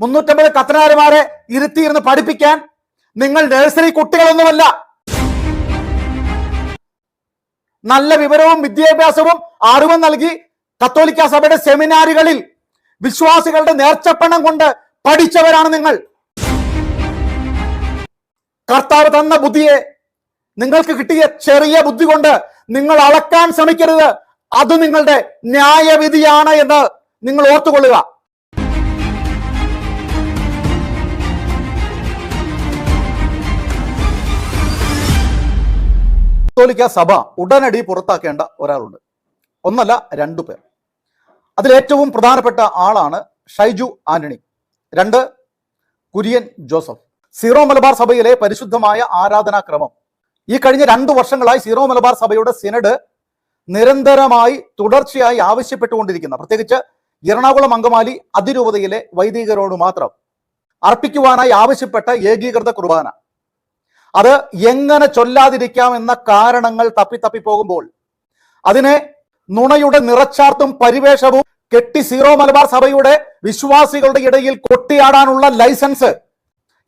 മുന്നൂറ്റമ്പത് കത്തനാരിമാരെ ഇരുത്തിയിരുന്ന് പഠിപ്പിക്കാൻ നിങ്ങൾ നഴ്സറി കുട്ടികളൊന്നുമല്ല. നല്ല വിവരവും വിദ്യാഭ്യാസവും അറിവും നൽകി കത്തോലിക്ക സഭയുടെ സെമിനാറുകളിൽ വിശ്വാസികളുടെ നേർച്ചപ്പണം കൊണ്ട് പഠിച്ചവരാണ് നിങ്ങൾ. കർത്താവ് തന്ന ബുദ്ധിയെ നിങ്ങൾക്ക് കിട്ടിയ ചെറിയ ബുദ്ധി കൊണ്ട് നിങ്ങൾ അളക്കാൻ ശ്രമിക്കരുത്. അത് നിങ്ങളുടെ ന്യായവിധിയാണ് എന്ന് നിങ്ങൾ ഓർത്തുകൊള്ളുക. കത്തോലിക്ക സഭ ഉടനടി പുറത്താക്കേണ്ട ഒരാളുണ്ട്. ഒന്നല്ല രണ്ടു പേർ. അതിലേറ്റവും പ്രധാനപ്പെട്ട ആളാണ് ഷൈജു ആന്റണി. രണ്ട് കുര്യൻ ജോസഫ്. സീറോ മലബാർ സഭയിലെ പരിശുദ്ധമായ ആരാധനാക്രമം. ഈ കഴിഞ്ഞ രണ്ടു വർഷങ്ങളായി സീറോ മലബാർ സഭയുടെ സിനഡ് നിരന്തരമായി തുടർച്ചയായി ആവശ്യപ്പെട്ടുകൊണ്ടിരിക്കുന്ന. പ്രത്യേകിച്ച് എറണാകുളം അങ്കമാലി അതിരൂപതയിലെ വൈദികരോട് മാത്രം. അർപ്പിക്കുവാനായി ആവശ്യപ്പെട്ട ഏകീകൃത കുർബാന. അത് എങ്ങനെ ചൊല്ലാതിരിക്കാം എന്ന കാരണങ്ങൾ തപ്പി തപ്പി പോകുമ്പോൾ അതിനെ നുണയുടെ നിറച്ചാർത്തും പരിവേഷവും കെട്ടി സീറോ മലബാർ സഭയുടെ വിശ്വാസികളുടെ ഇടയിൽ കൊട്ടിയാടാനുള്ള ലൈസൻസ്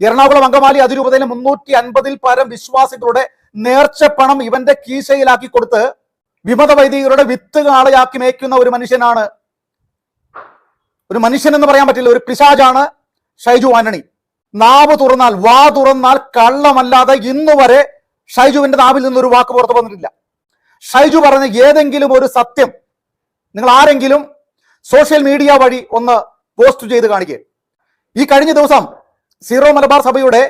എറണാകുളം അങ്കമാലി അതിരൂപതയിലെ മുന്നൂറ്റി അൻപതിൽ പരം വിശ്വാസികളുടെ നേർച്ച പണം ഇവന്റെ കീശയിലാക്കി കൊടുത്ത് വിമത വൈദികരുടെ വിത്ത് കാളയാക്കി മേയ്ക്കുന്ന ഒരു മനുഷ്യനാണ്. ഒരു മനുഷ്യൻ എന്ന് പറയാൻ പറ്റില്ല ഒരു പിശാജാണ് ഷൈജു ആന്റണി. നാവ് തുറന്നാൽ വാ തുറന്നാൽ കള്ളമല്ലാതെ ഇന്നു വരെ ഷൈജുവിന്റെ നാവിൽ നിന്നൊരു വാക്ക് പുറത്തു വന്നിട്ടില്ല. ഷൈജു പറഞ്ഞ ഏതെങ്കിലും ഒരു സത്യം നിങ്ങൾ ആരെങ്കിലും സോഷ്യൽ മീഡിയ വഴി ഒന്ന് പോസ്റ്റ് ചെയ്ത് കാണിക്കുക ഈ കഴിഞ്ഞ ദിവസം സീറോ മലബാർ സഭയുടെ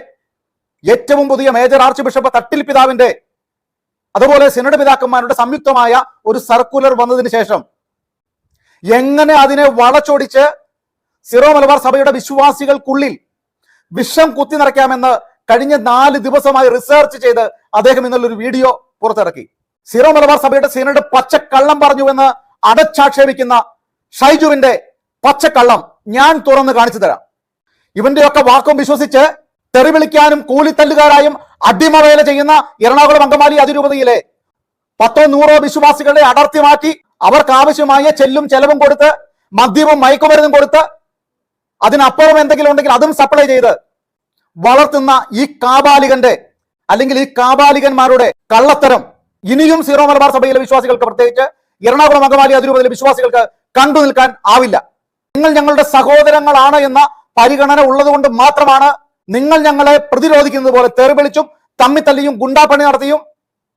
ഏറ്റവും പുതിയ മേജർ ആർച്ച് ബിഷപ്പ് തട്ടിൽ പിതാവിന്റെ അതുപോലെ സിനഡ് പിതാക്കന്മാരുടെ സംയുക്തമായ ഒരു സർക്കുലർ വന്നതിന് ശേഷം എങ്ങനെ അതിനെ വളച്ചൊടിച്ച് സിറോ മലബാർ സഭയുടെ വിശ്വാസികൾക്കുള്ളിൽ വിഷം കുത്തി നിറയ്ക്കാമെന്ന് കഴിഞ്ഞ നാല് ദിവസമായി റിസർച്ച് ചെയ്ത് അദ്ദേഹം ഇന്നലെ ഒരു വീഡിയോ പുറത്തിറക്കി. സീറോ മലബാർ സഭയുടെ സിനഡ് പച്ചക്കള്ളം പറഞ്ഞുവെന്ന് അടച്ചാക്ഷേപിക്കുന്ന ഷൈജുവിന്റെ പച്ചക്കള്ളം ഞാൻ തുറന്ന് കാണിച്ചു തരാം. ഇവന്റെയൊക്കെ വാക്കും വിശ്വസിച്ച് തെറി തെറിവിളിക്കാനും കൂലിത്തല്ലുകാരായും അടിമവേല ചെയ്യുന്ന എറണാകുളം അങ്കമാലി അതിരൂപതയിലെ പത്തോ നൂറോ വിശ്വാസികളെ അടർത്തി മാറ്റി അവർക്ക് ആവശ്യമായ ചെല്ലും ചെലവും കൊടുത്ത് മദ്യവും മയക്കുമരുന്നും കൊടുത്ത് അതിനപ്പുറം എന്തെങ്കിലും ഉണ്ടെങ്കിൽ അതും സപ്ലൈ ചെയ്ത് വളർത്തുന്ന ഈ കാബാലികന്റെ അല്ലെങ്കിൽ ഈ കാബാലികന്മാരുടെ കള്ളത്തരം. ഇനിയും സീറോ മലബാർ സഭയിലെ വിശ്വാസികൾക്ക് പ്രത്യേകിച്ച് എറണാകുളം അങ്കമാലി അതിരൂപതയിലെ വിശ്വാസികൾക്ക് കണ്ടു നിൽക്കാൻ ആവില്ല. നിങ്ങൾ ഞങ്ങളുടെ സഹോദരങ്ങളാണ് എന്ന പരിഗണന ഉള്ളതുകൊണ്ട് മാത്രമാണ് നിങ്ങൾ ഞങ്ങളെ പ്രതിരോധിക്കുന്നത് പോലെ തെറിവിളിച്ചും തമ്മിത്തല്ലിയും ഗുണ്ടാപ്പണി നടത്തിയും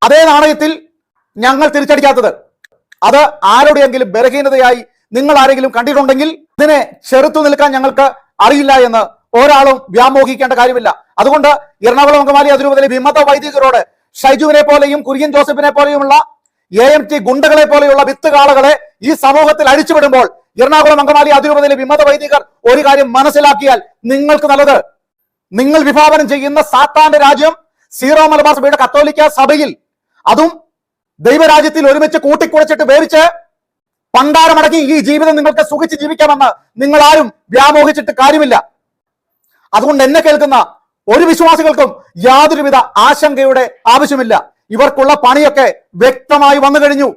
അതേ നാണയത്തിൽ ഞങ്ങൾ തിരിച്ചടിക്കാത്തത്. അത് ആരുടെയെങ്കിലും ബലഹീനതയായി നിങ്ങൾ ആരെങ്കിലും കണ്ടിട്ടുണ്ടെങ്കിൽ ഇതിനെ ചെറുത്തു നിൽക്കാൻ ഞങ്ങൾക്ക് അറിയില്ല എന്ന് ഒരാളും വ്യാമോഹിക്കേണ്ട കാര്യമില്ല. അതുകൊണ്ട് എറണാകുളം അങ്കമാലി അതിരൂപതയിലെ വിമത വൈദികരോട് ഷൈജുവിനെ പോലെയും കുര്യൻ ജോസഫിനെ പോലെയുമുള്ള എ എം ടി ഗുണ്ടകളെ പോലെയുള്ള വിത്തുകാളകളെ ഈ സമൂഹത്തിൽ അഴിച്ചുവിടുമ്പോൾ എറണാകുളം അങ്കമാലി അതിരൂപതയിലെ വിമത വൈദികർ ഒരു കാര്യം മനസ്സിലാക്കിയാൽ നിങ്ങൾക്ക് നല്ലത്. നിങ്ങൾ വിഭാവനം ചെയ്യുന്ന സാത്താന്റെ രാജ്യം സീറോ മലബാർ സഭയുടെ കത്തോലിക്ക സഭയിൽ അതും ദൈവരാജ്യത്തിൽ ഒരുമിച്ച് കൂട്ടിക്കുഴച്ചിട്ട് വേവിച്ച് പണ്ടാരമടക്കി ഈ ജീവിതം നിങ്ങൾക്ക് സുഖിച്ച് ജീവിക്കാമെന്ന് നിങ്ങൾ ആരും വ്യാമോഹിച്ചിട്ട് കാര്യമില്ല. അതുകൊണ്ട് എന്നെ കേൾക്കുന്ന ഒരു വിശ്വാസികൾക്കും യാതൊരുവിധ ആശങ്കയുടെ ആവശ്യമില്ല. ഇവർക്കുള്ള പണിയൊക്കെ വ്യക്തമായി വന്നു കഴിഞ്ഞു.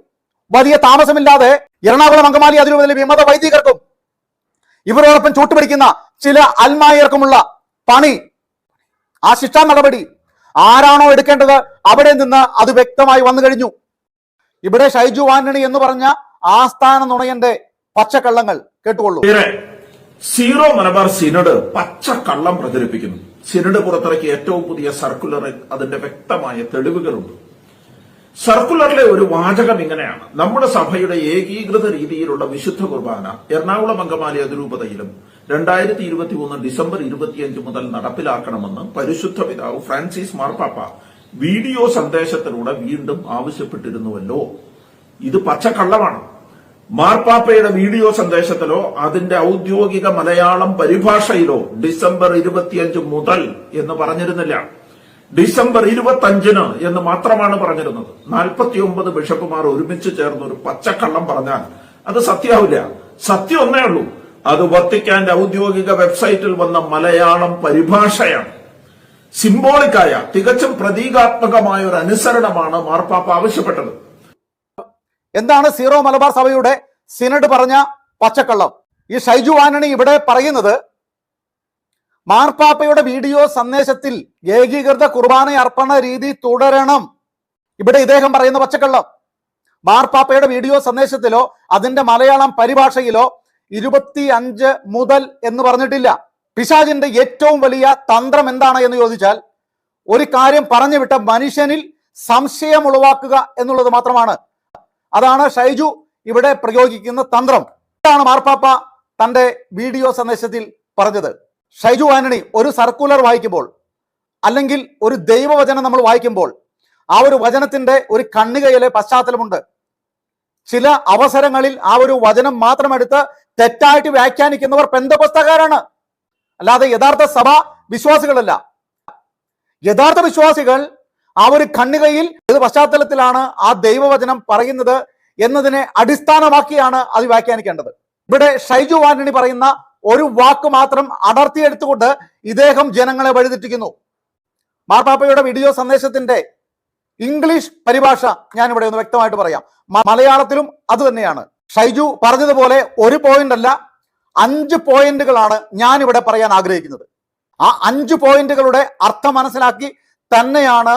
വലിയ താമസമില്ലാതെ എറണാകുളം അങ്കമാലി അതിരൂപതയിലെ വിമത വൈദികർക്കും ഇവരോടൊപ്പം ചൂട്ടുപിടിക്കുന്ന ചില അൽമായർക്കുമുള്ള പണി. ആ ശിക്ഷാ നടപടി ആരാണോ എടുക്കേണ്ടത് അവിടെ നിന്ന് അത് വ്യക്തമായി വന്നു കഴിഞ്ഞു. ഇവിടെ ഷൈജു ആന്റണി എന്ന് പറഞ്ഞ ആസ്ഥാന നുണയന്റെ പച്ചക്കള്ളങ്ങൾ കേട്ടുകൊള്ളൂ. സീറോ മലബാർ സിനഡ് പച്ചക്കള്ളം പ്രചരിപ്പിക്കുന്നു. സിനഡ് പുറത്തിറക്കിയ ഏറ്റവും പുതിയ സർക്കുലർ അതിന്റെ വ്യക്തമായ തെളിവുകളുണ്ട്. സർക്കുലറിലെ ഒരു വാചകം ഇങ്ങനെയാണ്. നമ്മുടെ സഭയുടെ ഏകീകൃത രീതിയിലുള്ള വിശുദ്ധ കുർബാന എറണാകുളം അങ്കമാലി അതിരൂപതയിലും രണ്ടായിരത്തി ഇരുപത്തി മൂന്ന് ഡിസംബർ ഇരുപത്തിയഞ്ച് മുതൽ നടപ്പിലാക്കണമെന്ന് പരിശുദ്ധ പിതാവ് ഫ്രാൻസിസ് മാർപ്പാപ്പ വീഡിയോ സന്ദേശത്തിലൂടെ വീണ്ടും ആവശ്യപ്പെട്ടിരുന്നുവല്ലോ. ഇത് പച്ചക്കള്ളമാണ്. മാർപ്പാപ്പയുടെ വീഡിയോ സന്ദേശത്തിലോ അതിന്റെ ഔദ്യോഗിക മലയാളം പരിഭാഷയിലോ ഡിസംബർ ഇരുപത്തിയഞ്ച് മുതൽ എന്ന് പറഞ്ഞിരുന്നില്ല. ഡിസംബർ ഇരുപത്തഞ്ചിന് എന്ന് മാത്രമാണ് പറഞ്ഞിരുന്നത്. നാൽപ്പത്തിയൊമ്പത് ബിഷപ്പുമാർ ഒരുമിച്ച് ചേർന്ന് ഒരു പച്ചക്കള്ളം പറഞ്ഞാൽ അത് സത്യാവില്ല. സത്യം ഒന്നേ ഉള്ളൂ. അത് വത്തിക്കാന്റെ ഔദ്യോഗിക വെബ്സൈറ്റിൽ വന്ന മലയാളം പരിഭാഷയാണ്. സിംബോളിക്കായ തികച്ചും പ്രതീകാത്മകമായ ഒരു അനുസരണമാണ് മാർപ്പാപ്പ ആവശ്യപ്പെട്ടത്. എന്താണ് സീറോ മലബാർ സഭയുടെ സിനഡ് പറഞ്ഞ പച്ചക്കള്ളം? ഈ ഷൈജു ആന്റണി ഇവിടെ പറയുന്നത് മാർപ്പാപ്പയുടെ വീഡിയോ സന്ദേശത്തിൽ ഏകീകൃത കുർബാന അർപ്പണ രീതി തുടരണം. ഇവിടെ ഇദ്ദേഹം പറയുന്ന പച്ചക്കള്ളം. മാർപ്പാപ്പയുടെ വീഡിയോ സന്ദേശത്തിലോ അതിന്റെ മലയാളം പരിഭാഷയിലോ ഇരുപത്തി അഞ്ച് മുതൽ എന്ന് പറഞ്ഞിട്ടില്ല. പിശാജിന്റെ ഏറ്റവും വലിയ തന്ത്രം എന്താണ് എന്ന് ചോദിച്ചാൽ ഒരു കാര്യം പറഞ്ഞു വിട്ട മനുഷ്യനിൽ സംശയം ഉളവാക്കുക എന്നുള്ളത് മാത്രമാണ്. അതാണ് ഷൈജു ഇവിടെ പ്രയോഗിക്കുന്ന തന്ത്രം. ഇതാണ് മാർപ്പാപ്പ തന്റെ വീഡിയോ സന്ദേശത്തിൽ പറഞ്ഞത്. ഷൈജു ആന്റണി ഒരു സർക്കുലർ വായിക്കുമ്പോൾ അല്ലെങ്കിൽ ഒരു ദൈവവചനം നമ്മൾ വായിക്കുമ്പോൾ ആ ഒരു വചനത്തിന്റെ ഒരു കണ്ണികയിലെ പശ്ചാത്തലമുണ്ട്. ചില അവസരങ്ങളിൽ ആ ഒരു വചനം മാത്രം എടുത്ത് തെറ്റായിട്ട് വ്യാഖ്യാനിക്കുന്നവർ പെന്തപുസ്തകാരാണ്. അല്ലാതെ യഥാർത്ഥ സഭ വിശ്വാസികളല്ല. യഥാർത്ഥ വിശ്വാസികൾ ആ ഒരു കണ്ണുകയിൽ ഏത് പശ്ചാത്തലത്തിലാണ് ആ ദൈവവചനം പറയുന്നത് എന്നതിനെ അടിസ്ഥാനമാക്കിയാണ് അത് വ്യാഖ്യാനിക്കേണ്ടത്. ഇവിടെ ഷൈജു ആന്റണി പറയുന്ന ഒരു വാക്ക് മാത്രം അടർത്തിയെടുത്തുകൊണ്ട് ഇദ്ദേഹം ജനങ്ങളെ വഴിതെറ്റിക്കുന്നു. മാർപ്പാപ്പയുടെ വീഡിയോ സന്ദേശത്തിന്റെ ഇംഗ്ലീഷ് പരിഭാഷ ഞാൻ ഇവിടെ ഒന്ന് വ്യക്തമായിട്ട് പറയാം. മലയാളത്തിലും അത് തന്നെയാണ്. ഷൈജു പറഞ്ഞതുപോലെ ഒരു പോയിന്റ് അല്ല അഞ്ച് പോയിന്റുകളാണ് ഞാൻ ഇവിടെ പറയാൻ ആഗ്രഹിക്കുന്നത്. ആ അഞ്ച് പോയിന്റുകളുടെ അർത്ഥം മനസ്സിലാക്കി തന്നെയാണ്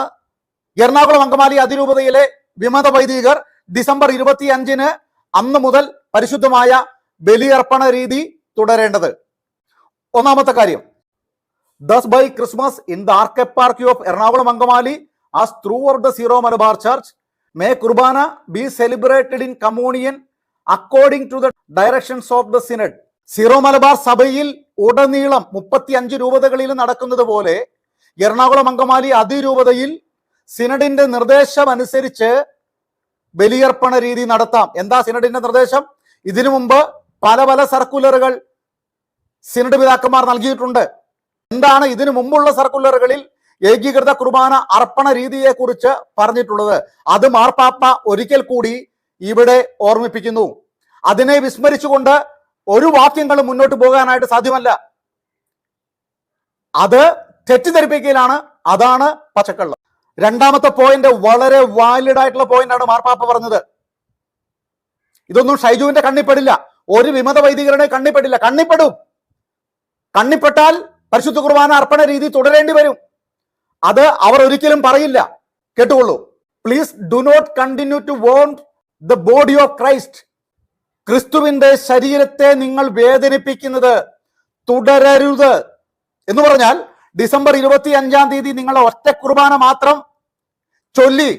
എറണാകുളം അങ്കമാലി അതിരൂപതയിലെ വിമത വൈദികർ ഡിസംബർ ഇരുപത്തി അഞ്ചിന് അന്ന് മുതൽ പരിശുദ്ധമായ ബലിയർപ്പണ രീതി തുടരേണ്ടത്. ഒന്നാമത്തെ കാര്യം. Thus by Christmas in the archeparchy of Ernakulam Angamaly as throughout the Syro Malabar church may Qurbana be celebrated in communion according to the directions of the synod Syro Malabar സഭയിൽ ഉടനീളം മുപ്പത്തി അഞ്ച് രൂപതകളിൽ നടക്കുന്നത് പോലെ എറണാകുളം അങ്കമാലി അതിരൂപതയിൽ സിനഡിന്റെ നിർദ്ദേശം അനുസരിച്ച് ബലിയർപ്പണ രീതി നടത്താം. എന്താ സിനഡിന്റെ നിർദ്ദേശം? ഇതിനു മുമ്പ് പല പല സർക്കുലറുകൾ സിനഡ് പിതാക്കന്മാർ നൽകിയിട്ടുണ്ട്. എന്താണ് ഇതിനു മുമ്പുള്ള സർക്കുലറുകളിൽ ഏകീകൃത കുർബാന അർപ്പണ രീതിയെ കുറിച്ച് പറഞ്ഞിട്ടുള്ളത്? അത് മാർപ്പാപ്പ ഒരിക്കൽ കൂടി ഇവിടെ ഓർമ്മിപ്പിക്കുന്നു. അതിനെ വിസ്മരിച്ചുകൊണ്ട് ഒരു വാക്യങ്ങളും മുന്നോട്ട് പോകാനായിട്ട് സാധ്യമല്ല. അത് തെറ്റിദ്ധരിപ്പിക്കലാണ്. അതാണ് പച്ചക്കള്ളം രണ്ടാമത്തെ പോയിന്റ് വളരെ വാലിഡ് ആയിട്ടുള്ള പോയിന്റ് ആണ് മാർപ്പാപ്പ പറഞ്ഞത്. ഇതൊന്നും ഷൈജുവിന്റെ കണ്ണിപ്പെടില്ല ഒരു വിമത വൈദികരുടെ കണ്ണിപ്പെടില്ല കണ്ണിപ്പെടും കണ്ണിപ്പെട്ടാൽ പരിശുദ്ധ കുർബാന അർപ്പണ രീതി തുടരേണ്ടി വരും. അത് അവർ ഒരിക്കലും പറയില്ല. കേട്ടുകൊള്ളൂ. Please do not continue to wound the body of Christ ക്രിസ്തുവിന്റെ ശരീരത്തെ നിങ്ങൾ വേദനിപ്പിക്കുന്നത് തുടരരുത് എന്ന് പറഞ്ഞാൽ ഡിസംബർ ഇരുപത്തി അഞ്ചാം തീയതി നിങ്ങൾ ഒറ്റ കുർബാന മാത്രം ചൊല്ലി.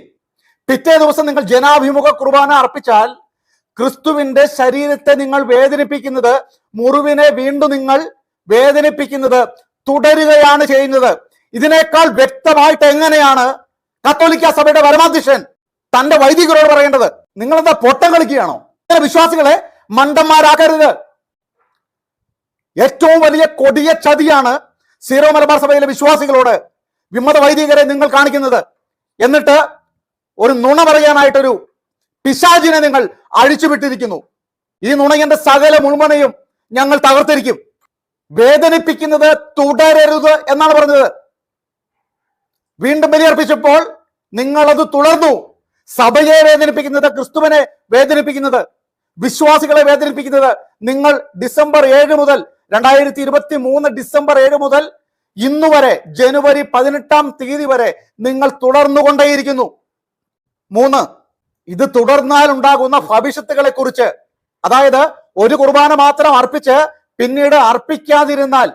പിറ്റേ ദിവസം നിങ്ങൾ ജനാഭിമുഖ കുർബാന അർപ്പിച്ചാൽ ക്രിസ്തുവിന്റെ ശരീരത്തെ നിങ്ങൾ വേദനിപ്പിക്കുന്നത് മുറിവിനെ വീണ്ടും നിങ്ങൾ വേദനിപ്പിക്കുന്നത് തുടരുകയാണ് ചെയ്യുന്നത്. ഇതിനേക്കാൾ വ്യക്തമായിട്ട് എങ്ങനെയാണ് കത്തോലിക്ക സഭയുടെ പരമാധ്യക്ഷൻ തന്റെ വൈദികരോട് പറയേണ്ടത്? നിങ്ങൾ എന്താ പൊട്ടം കളിക്കുകയാണോ? വിശ്വാസികളെ മണ്ടന്മാരാക്കരുത്. ഏറ്റവും വലിയ കൊടിയ ചതിയാണ് സീറോ മലബാർ സഭയിലെ വിശ്വാസികളോട് വിമത വൈദികരെ നിങ്ങൾ കാണിക്കുന്നത്. എന്നിട്ട് ഒരു നുണ പറയാനായിട്ടൊരു പിശാചിനെ നിങ്ങൾ അഴിച്ചുവിട്ടിരിക്കുന്നു. ഈ നുണയന്റെ സകല മുഴുവനെയും ഞങ്ങൾ തകർത്തിരിക്കും. വേദനിപ്പിക്കുന്നത് തുടരരുത് എന്നാണ് പറഞ്ഞത്. വീണ്ടും ബലിയർപ്പിച്ചപ്പോൾ നിങ്ങളത് തുടർന്നു. സഭയെ വേദനിപ്പിക്കുന്നത് ക്രിസ്തുവിനെ വേദനിപ്പിക്കുന്നത് വിശ്വാസികളെ വേദനിപ്പിക്കുന്നത് നിങ്ങൾ ഡിസംബർ ഏഴ് മുതൽ രണ്ടായിരത്തി ഇരുപത്തി മൂന്ന് ഡിസംബർ ഏഴ് മുതൽ ഇന്നു വരെ ജനുവരി പതിനെട്ടാം തീയതി വരെ നിങ്ങൾ തുടർന്നുകൊണ്ടേയിരിക്കുന്നു. മൂന്ന് ഇത് തുടർന്നാൽ ഉണ്ടാകുന്ന ഭവിഷ്യത്തുകളെ കുറിച്ച് അതായത് ഒരു കുർബാന മാത്രം അർപ്പിച്ച് പിന്നീട് അർപ്പിക്കാതിരുന്നാൽ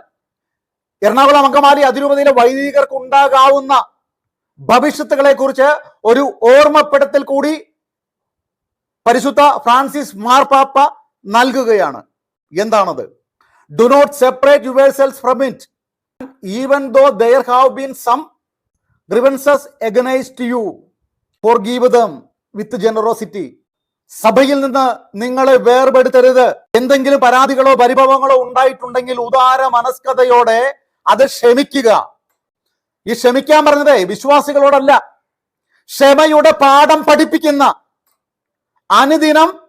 എറണാകുളം അങ്കമാലി അതിരൂപതയിലെ വൈദികർക്ക് ഉണ്ടാകാവുന്ന ഭവിഷ്യത്തുകളെ കുറിച്ച് ഒരു ഓർമ്മപ്പെടുത്തൽ കൂടി പരിശുദ്ധ ഫ്രാൻസിസ് മാർപ്പാപ്പ നൽകുകയാണ്. എന്താണത്? Separate yourselves from it even though there have been some grievances agonized you forgive them with generosity സഭയിൽ നിന്ന് നിങ്ങളെ വേർപെടുത്തരുത്. എന്തെങ്കിലും പരാതികളോ പരിഭവങ്ങളോ ഉണ്ടായിട്ടുണ്ടെങ്കിൽ ഉദാര മനസ്കതയോടെ അത് ക്ഷമിക്കുക. ഈ ക്ഷമിക്കാൻ പറഞ്ഞത് വിശ്വാസികളോടല്ല. ക്ഷമയുടെ പാഠം പഠിപ്പിക്കുന്ന അനുദിനം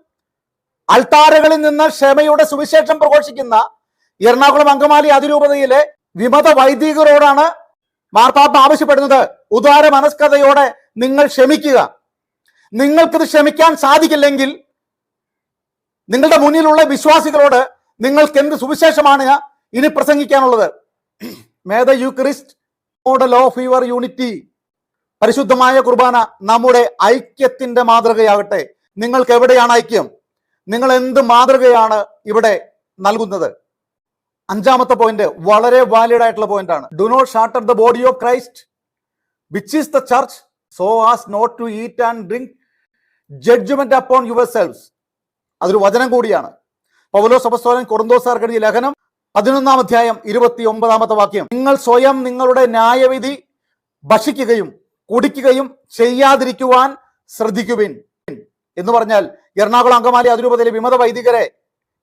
അൾത്താരകളിൽ നിന്ന് ക്ഷമയുടെ സുവിശേഷം പ്രഘോഷിക്കുന്ന എറണാകുളം അങ്കമാലി അതിരൂപതയിലെ വിമത വൈദികരോടാണ് മാർപ്പാപ്പ ആവശ്യപ്പെടുന്നത്. ഉദാര മനസ്കതയോടെ നിങ്ങൾ ക്ഷമിക്കുക. നിങ്ങൾക്കിത് ക്ഷമിക്കാൻ സാധിക്കില്ലെങ്കിൽ നിങ്ങളുടെ മുന്നിലുള്ള വിശ്വാസികളോട് നിങ്ങൾക്ക് എന്ത് സുവിശേഷമാണ് ഇനി പ്രസംഗിക്കാനുള്ളത്? May the Eucharist model of your unity പരിശുദ്ധമായ കുർബാന നമ്മുടെ ഐക്യത്തിന്റെ മാതൃകയാകട്ടെ. നിങ്ങൾക്ക് എവിടെയാണ് ഐക്യം? നിങ്ങൾ എന്ത് മാതൃകയാണ് ഇവിടെ നൽകുന്നത്? അഞ്ചാമത്തെ പോയിന്റ് വളരെ വാലിഡ് ആയിട്ടുള്ള പോയിന്റ് ആണ്. Do not shatter the body of Christ which is the church so as not to eat and drink judgement upon yourselves അതൊരു വചനം കൂടിയാണ്. പൗലോ സപസ്തോലൻ കൊറന്തോസാർക്കെഴുതിയ ലേഖനം പതിനൊന്നാം അധ്യായം ഇരുപത്തി ഒമ്പതാമത്തെ വാക്യം. നിങ്ങൾ സ്വയം നിങ്ങളുടെ ന്യായവിധി ഭക്ഷിക്കുകയും കുടിക്കുകയും ചെയ്യാതിരിക്കുവാൻ ശ്രദ്ധിക്കുവിൻ. എന്ന് പറഞ്ഞാൽ എറണാകുളം അങ്കമാലി അതിരൂപതയിലെ വിമത വൈദികരെ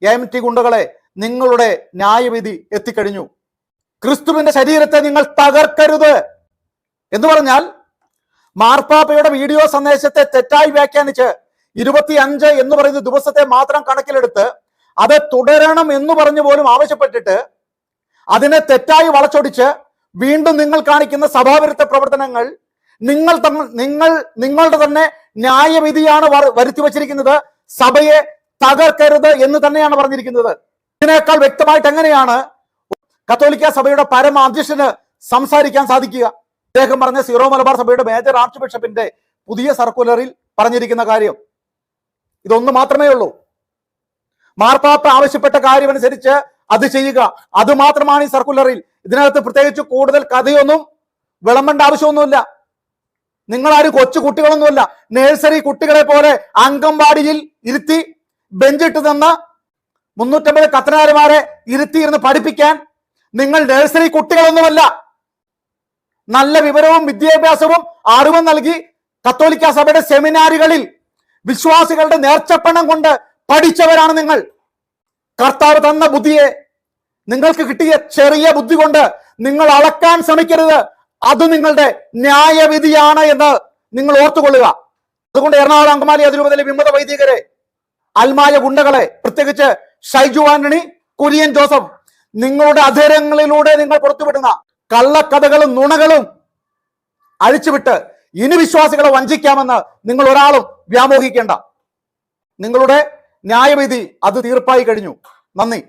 എം ടി ഗുണ്ടകളെ നിങ്ങളുടെ ന്യായവിധി എത്തിക്കഴിഞ്ഞു. ക്രിസ്തുവിന്റെ ശരീരത്തെ നിങ്ങൾ തകർക്കരുത് എന്ന് പറഞ്ഞാൽ മാർപ്പാപ്പയുടെ വീഡിയോ സന്ദേശത്തെ തെറ്റായി വ്യാഖ്യാനിച്ച് ഇരുപത്തി അഞ്ച് എന്ന് പറയുന്ന ദിവസത്തെ മാത്രം കണക്കിലെടുത്ത് അത് തുടരണം എന്ന് പറഞ്ഞു പോലും ആവശ്യപ്പെട്ടിട്ട് അതിനെ തെറ്റായി വളച്ചൊടിച്ച് വീണ്ടും നിങ്ങൾ കാണിക്കുന്ന സഭാവിരുദ്ധ പ്രവർത്തനങ്ങൾ നിങ്ങൾ നിങ്ങൾ നിങ്ങളുടെ തന്നെ ന്യായവിധിയാണ് വര- വരുത്തി വച്ചിരിക്കുന്നത് സഭയെ തകർക്കരുത് എന്ന് തന്നെയാണ് പറഞ്ഞിരിക്കുന്നത്. ഇതിനേക്കാൾ വ്യക്തമായിട്ട് എങ്ങനെയാണ് കത്തോലിക്ക സഭയുടെ പരമ അധ്യക്ഷന് സംസാരിക്കാൻ സാധിക്കുക? അദ്ദേഹം പറഞ്ഞ സീറോ മലബാർ സഭയുടെ മേജർ ആർച്ച് ബിഷപ്പിന്റെ പുതിയ സർക്കുലറിൽ പറഞ്ഞിരിക്കുന്ന കാര്യം. ഇതൊന്ന് മാത്രമേ ഉള്ളൂ. മാർപ്പാപ്പ ആവശ്യപ്പെട്ട കാര്യമനുസരിച്ച് അത് ചെയ്യുക. അത് മാത്രമാണ് ഈ സർക്കുലറിൽ. ഇതിനകത്ത് പ്രത്യേകിച്ച് കൂടുതൽ കഥയൊന്നും വിളമ്പേണ്ട ആവശ്യമൊന്നുമില്ല. നിങ്ങളാരും കൊച്ചു കുട്ടികളൊന്നുമല്ല. നേഴ്സറി കുട്ടികളെ പോലെ അംഗൻവാടിയിൽ ഇരുത്തി ബെഞ്ചിട്ട് നിന്ന് മുന്നൂറ്റമ്പത് കത്തനാരുമാരെ ഇരുത്തിയിരുന്ന് പഠിപ്പിക്കാൻ നിങ്ങൾ നഴ്സറി കുട്ടികളൊന്നുമല്ല. നല്ല വിവരവും വിദ്യാഭ്യാസവും അറിവും നൽകി കത്തോലിക്ക സഭയുടെ സെമിനാറുകളിൽ വിശ്വാസികളുടെ നേർച്ചപ്പണം കൊണ്ട് പഠിച്ചവരാണ് നിങ്ങൾ. കർത്താവ് തന്ന ബുദ്ധിയെ നിങ്ങൾക്ക് കിട്ടിയ ചെറിയ ബുദ്ധി കൊണ്ട് നിങ്ങൾ അളക്കാൻ ശ്രമിക്കരുത്. അത് നിങ്ങളുടെ ന്യായവിധിയാണ് എന്ന് നിങ്ങൾ ഓർത്തുകൊള്ളുക. അതുകൊണ്ട് എറണാകുളം അങ്കമാലി അതിരൂപതയിലെ വിമത വൈദികരെ അൽമായ ഗുണ്ടകളെ പ്രത്യേകിച്ച് ഷൈജു ആന്റണി കുര്യൻ ജോസഫ്. നിങ്ങളുടെ അധരങ്ങളിലൂടെ നിങ്ങൾ പുറത്തുവിടുന്ന കള്ളക്കഥകളും നുണകളും അഴിച്ചുവിട്ട് ഇനി വിശ്വാസികളെ വഞ്ചിക്കാമെന്ന് നിങ്ങൾ ഒരാളും വ്യാമോഹിക്കേണ്ട. നിങ്ങളുടെ ന്യായവിധി അത് തീർപ്പായി കഴിഞ്ഞു. നന്ദി.